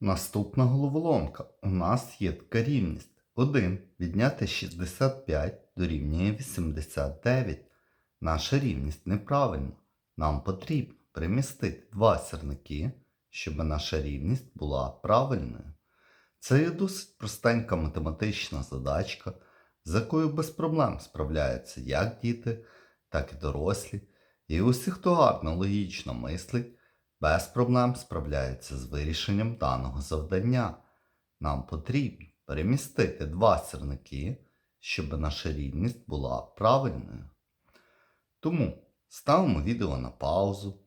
Наступна головоломка. У нас є така рівність. 1 відняти 65 дорівнює 89. Наша рівність неправильна. Нам потрібно перемістити два сірники, щоб наша рівність була правильною. Це є досить простенька математична задачка, з якою без проблем справляються як діти, так і дорослі. І усі, хто гарно логічно мислить, без проблем справляються з вирішенням даного завдання. Нам потрібно перемістити два сірники, щоб наша рівність була правильною. Тому ставимо відео на паузу,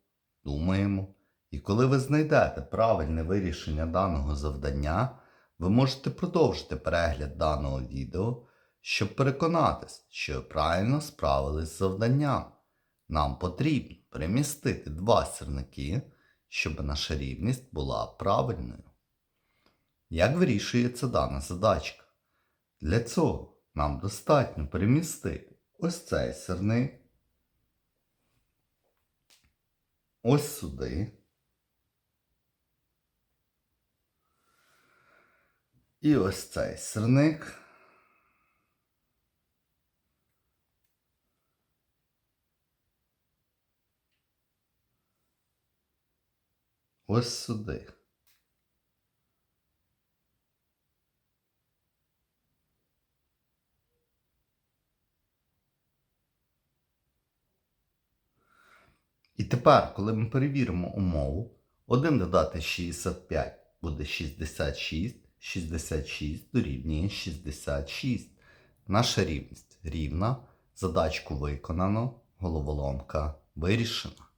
думаємо, і коли ви знайдете правильне вирішення даного завдання, ви можете продовжити перегляд даного відео, щоб переконатись, що ви правильно справились з завданням. Нам потрібно перемістити два сірники, щоб наша рівність була правильною. Як вирішується дана задачка? Для цього нам достатньо перемістити ось цей сирник, ось сюди. І ось цей сирник. Ось сюди. І тепер, коли ми перевіримо умову, 1 додати 65 буде 66, 66 дорівнює 66. Наша рівність рівна, задачку виконано, головоломка вирішена.